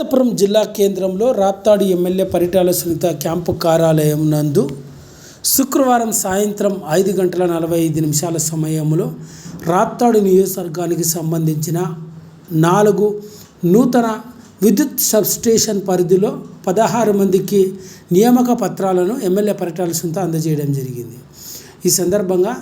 అనంతపురం జిల్లా కేంద్రంలో Raptadu MLA Paritala Sunitha camp కార్యాలయం నందు శుక్రవారం సాయంత్రం ఐదు గంటల నలభై ఐదు నిమిషాల సమయంలో రాప్తాడు నియోజకవర్గానికి సంబంధించిన నాలుగు నూతన విద్యుత్ సబ్స్టేషన్ పరిధిలో పదహారు మందికి నియామక పత్రాలను ఎమ్మెల్యే పరిటాల సునీత అందజేయడం జరిగింది. ఈ సందర్భంగా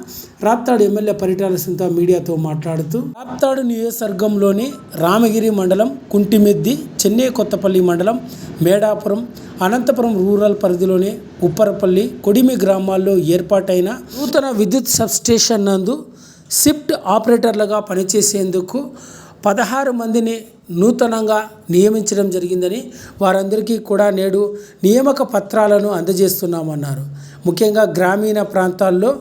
రాప్తాడు ఎమ్మెల్యే పరిటాల సింత మీడియాతో మాట్లాడుతూ రాప్తాడు నియోజకవర్గంలోని రామగిరి మండలం కుంటిమెద్ది చెన్నై కొత్తపల్లి మండలం మేడాపురం అనంతపురం రూరల్ పరిధిలోని ఉప్పరపల్లి కొడిమి గ్రామాల్లో ఏర్పాటైన నూతన విద్యుత్ సబ్స్టేషన్ నందు షిఫ్ట్ ఆపరేటర్లుగా పనిచేసేందుకు పదహారు మందిని నూతనంగా నియమించడం జరిగిందని వారందరికీ కూడా నేడు నియామక పత్రాలను అందజేస్తున్నామన్నారు. ముఖ్యంగా గ్రామీణ ప్రాంతాల్లో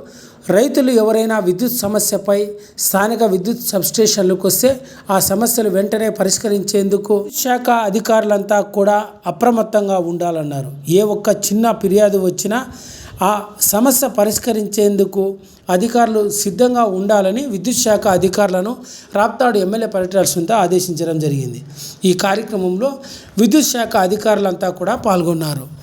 రైతులు ఎవరైనా విద్యుత్ సమస్యపై స్థానిక విద్యుత్ సబ్స్టేషన్లకు వస్తే ఆ సమస్యలు వెంటనే పరిష్కరించేందుకు శాఖ అధికారులంతా కూడా అప్రమత్తంగా ఉండాలన్నారు. ఏ ఒక్క చిన్న ఫిర్యాదు వచ్చినా ఆ సమస్య పరిష్కరించేందుకు అధికారులు సిద్ధంగా ఉండాలని విద్యుత్ శాఖ అధికారులను రాప్తాడు ఎమ్మెల్యే పర్యటన ఆదేశించడం జరిగింది. ఈ కార్యక్రమంలో విద్యుత్ శాఖ అధికారులంతా కూడా పాల్గొన్నారు.